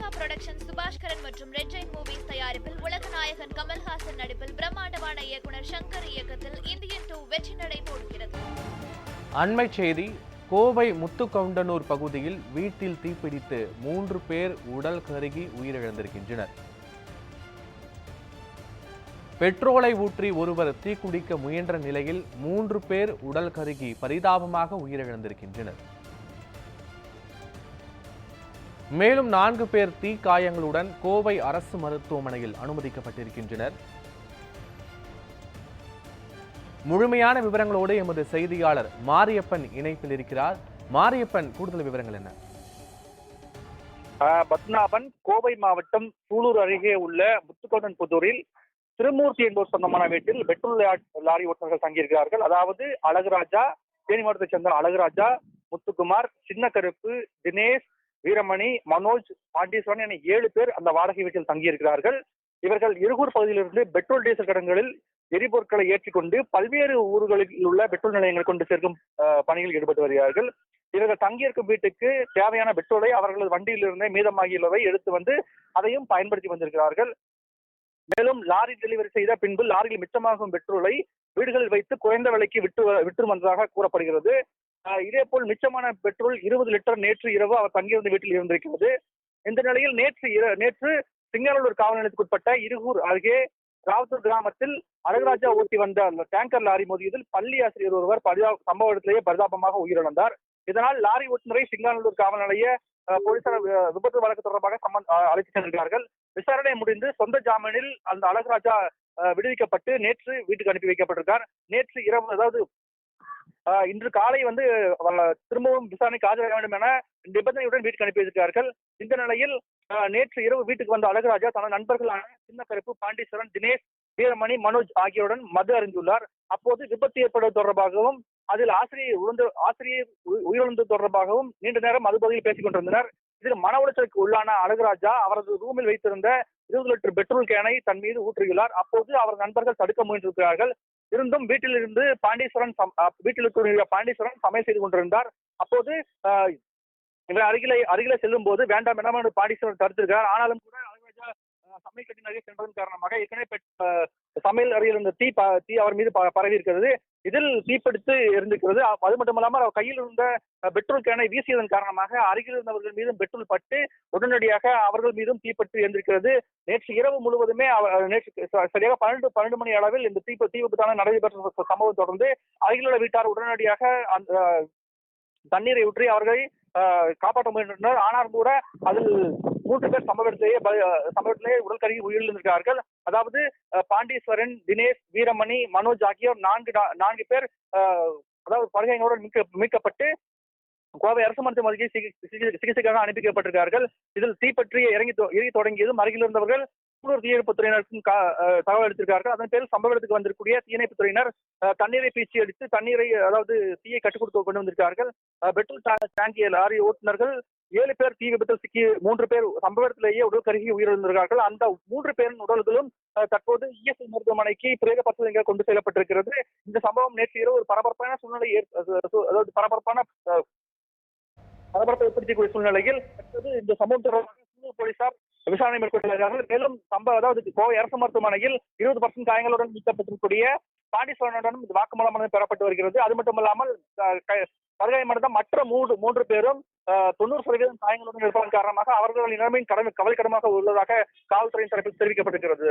Lyca production Subaskaran மற்றும் red Jain movies தயாரிப்பில் உலக நாயகன் கமல்ஹாசன் நடிப்பில் பிரம்மாண்டமான இயக்குனர் சங்கர் இயக்கத்தில் இந்தியன் டூ வெற்றி நடை போடுகிறது. அண்மை செய்தி கோவை முத்துக்கவுண்டனூர் பகுதியில் வீட்டில் தீப்பிடித்து மூன்று பேர் உடல் கருகி உயிரிழந்திருக்கின்றனர். பெட்ரோலை ஊற்றி ஒருவர் தீக்குடிக்க முயன்ற நிலையில் மூன்று பேர் உடல் கருகி பரிதாபமாக உயிரிழந்திருக்கின்றனர். மேலும் நான்கு பேர் தீ காயங்களுடன் கோவை அரசு மருத்துவமனையில் அனுமதிக்கப்பட்டிருக்கின்றனர். முழுமையான விவரங்களோடு எமது செய்தியாளர் மாரியப்பன் இணைப்பில் இருக்கிறார். மாரியப்பன் கூடுதல் விவரங்கள் என்ன? ஆஹ் பத்மநாபன் கோவை மாவட்டம் சூலூர் அருகே உள்ள முத்துக்கோடன் புதூரில் திருமூர்த்தி என்பவர் சொந்தமான வீட்டில் பெட்ரோல் லாரி ஓட்டுநர்கள் தங்கியிருக்கிறார்கள். அதாவது அழகுராஜா தேனி மாவட்டத்தைச் சேர்ந்த அழகுராஜா முத்துக்குமார் சின்ன கருப்பு தினேஷ் வீரமணி மனோஜ் பாண்டீஸ்வரன் என ஏழு பேர் அந்த வாடகை வீட்டில் தங்கியிருக்கிறார்கள். இவர்கள் இருகூர் பகுதியிலிருந்து பெட்ரோல் டீசல் கடன்களில் எரிபொருட்களை ஏற்றிக்கொண்டு பல்வேறு ஊர்களில் உள்ள பெட்ரோல் நிலையங்கள் கொண்டு சேர்க்கும் பணியில் ஈடுபட்டு வருகிறார்கள். இவர்கள் தங்கியிருக்கும் வீட்டுக்கு தேவையான பெட்ரோலை அவர்களது வண்டியிலிருந்தே மீதமாகியுள்ளவை எடுத்து வந்து அதையும் பயன்படுத்தி வந்திருக்கிறார்கள். மேலும் லாரி டெலிவரி செய்த பின்பு லாரியில் மிச்சமாகும் பெட்ரோலை வீடுகளில் வைத்து குறைந்த விலைக்கு விட்டு வ- விற்று வந்ததாக கூறப்படுகிறது. இதே போல் மிச்சமான பெட்ரோல் இருபது லிட்டர் நேற்று இரவு அவர் தங்கியிருந்த வீட்டில் இருந்திருக்கிறது. இந்த நிலையில் நேற்று இர- நேற்று சிங்கநல்லூர் காவல் நிலையத்துக்குட்பட்ட இருகூர் அருகே ராவத்தூர் கிராமத்தில் அழகராஜா ஓட்டி வந்த அந்த டேங்கர் லாரி மோதியதில் பள்ளி ஆசிரியர் ஒருவர் சம்பவ இடத்திலேயே பரிதாபமாக உயிரிழந்தார். இதனால் லாரி ஓட்டுநரை சிங்காநல்லூர் காவல் நிலைய போலீசார் வி- விபத்து வழக்கு தொடர்பாக அழைத்து சென்றிருக்கிறார்கள். விசாரணை முடிந்து சொந்த ஜாமீனில் அந்த அழகராஜா அஹ், விடுவிக்கப்பட்டு நேற்று வீட்டுக்கு அனுப்பி வைக்கப்பட்டிருக்கார். நேற்று இரவு அதாவது இன்று காலை வந்து திரும்பவும் விசாரணைக்கு ஆஜராக வேண்டும் என நிபந்தனையுடன் வீட்டுக்கு அனுப்பியிருக்கிறார்கள் இந்த நிலையில் நேற்று இரவு வீட்டுக்கு வந்த அழகராஜா தனது நண்பர்களான சின்ன கருப்பு பாண்டீஸ்வரன் தினேஷ் வீரமணி மனோஜ் ஆகியோருடன் மது அறிந்துள்ளார் அப்போது விபத்து ஏற்படுவது தொடர்பாகவும் அதில் ஆசிரியர் உழந்து ஆசிரியர் உ- உயிரிழந்தது தொடர்பாகவும் நீண்ட நேரம் அது பகுதியில் பேசிக் கொண்டிருந்தனர். இதில் மன உளைச்சலுக்கு உள்ளான அழகுராஜா அவரது ரூமில் வைத்திருந்த இருபது லிட்டர் பெட்ரோல் கேனை தன் மீது ஊற்றியுள்ளார் அப்போது அவர் நண்பர்கள் தடுக்க முயன்றிருக்கிறார்கள். இருந்தும் வீட்டில் இருந்து பாண்டீஸ்வரன் சம்- வீட்டில் பாண்டீஸ்வரன் சமையல் செய்து கொண்டிருந்தார். அப்போது அஹ், இவர் அருகிலே அருகிலே செல்லும் போது வேண்டாம் வேண்டாம் பாண்டீஸ்வரன் தடுத்திருக்கிறார். ஆனாலும் கூட அழகராஜா சமையல் கட்டின் அருகே சென்றதன் காரணமாக ஏற்கனவே சமையல் அறையில் இருந்த தீ ப- தீ அவர் மீது ப- பரவி இருக்கிறது இதில் தீப்பிடித்து இருந்திருக்கிறது அது மட்டுமல்லாமல் அவர் கையில் இருந்த பெட்ரோல் கேனை வீசியதன் காரணமாக அருகில் இருந்தவர்கள் மீதும் பெட்ரோல் பட்டு உடனடியாக அவர்கள் மீதும் தீப்பற்றி இருந்திருக்கிறது நேற்று இரவு முழுவதுமே அவ- நேற்று ச- சரியாக பன்னெண்டு பன்னெண்டு மணி அளவில் இந்த தீ தீ விபத்தான நடைபெற்ற சம்பவம் தொடர்ந்து அருகிலுள்ள வீட்டார் உடனடியாக அந்த தண்ணீரை ஊற்றி அவர்களை காப்பாற்ற முயன்றனர். ஆனாலும் கூட அதில் மூன்று பேர் சம்பவ இடத்திலேயே சம்பவ இடத்திலேயே உடல் கருகி உயிரிழந்திருக்கிறார்கள். அதாவது பாண்டீஸ்வரன் தினேஷ் வீரமணி மனோஜ் ஆகியோர் நான்கு நா- நான்கு பேர் அதாவது படுகையினோடு மீட்க மீட்கப்பட்டு கோவை அரசு மருத்துவமனைக்கு சிகி- சிகி- சிகிச்சைக்காக அனுப்பிக்கப்பட்டிருக்கிறார்கள். இதில் தீப்பற்றி இறங்கி தொ- தொடங்கியதும் அருகில் இருந்தவர்கள் உள்ளூர் தீயணைப்பு துறையினருக்கும் தகவல் எடுத்திருக்கார்கள் அதன் பேரில் சம்பவ இடத்துக்கு வந்திருக்கூடிய தீயணைப்பு துறையினர் தண்ணீரை பீச்சி அடித்து தண்ணீரை அதாவது தீயை கட்டுக் கொடுத்து கொண்டு வந்திருக்கார்கள் பெட்ரோல் டேங்கிய லாரி ஓட்டுநர்கள் ஏழு பேர் தீ விபத்தில் சிக்கி மூன்று பேர் சம்பவ இடத்திலேயே உடல் கருகி உயிரிழந்திருக்கார்கள் அந்த மூன்று பேரின் உடல்களும் தற்போது இஎஸ்ஐ மருத்துவமனைக்கு பிரேத பரிசோதனைகள் கொண்டு செல்லப்பட்டிருக்கிறது. இந்த சம்பவம் நேற்று இரவு ஒரு பரபரப்பான சூழ்நிலை ஏற்- அதாவது பரபரப்பான பரபரப்பை ஏற்படுத்தக்கூடிய சூழ்நிலையில் தற்போது இந்த சம்பவம் தொடர்பாக போலீசார் விசாரணை மேற்கொண்டுள்ளார்கள் மேலும் சம்பவ அதாவது கோவை அரசு மருத்துவமனையில் இருபது பர்சன்ட் காயங்களுடன் மீட்கப்பட்டிருக்கக்கூடிய பாண்டிஸ்வரனுடன் இந்த வாக்குமூலமானது பெறப்பட்டு வருகிறது. அது மட்டுமல்லாமல் அஹ், க- படுகாயமடைந்த மற்ற மூன்று மூன்று பேரும் தொண்ணூறு சதவீதம் காயங்களுடன் இருப்பதன் காரணமாக அவர்களின் நிலைமையின் கடமை கவலைக்கிடமாக உள்ளதாக காவல்துறையின் தரப்பில் தெரிவிக்கப்பட்டிருக்கிறது.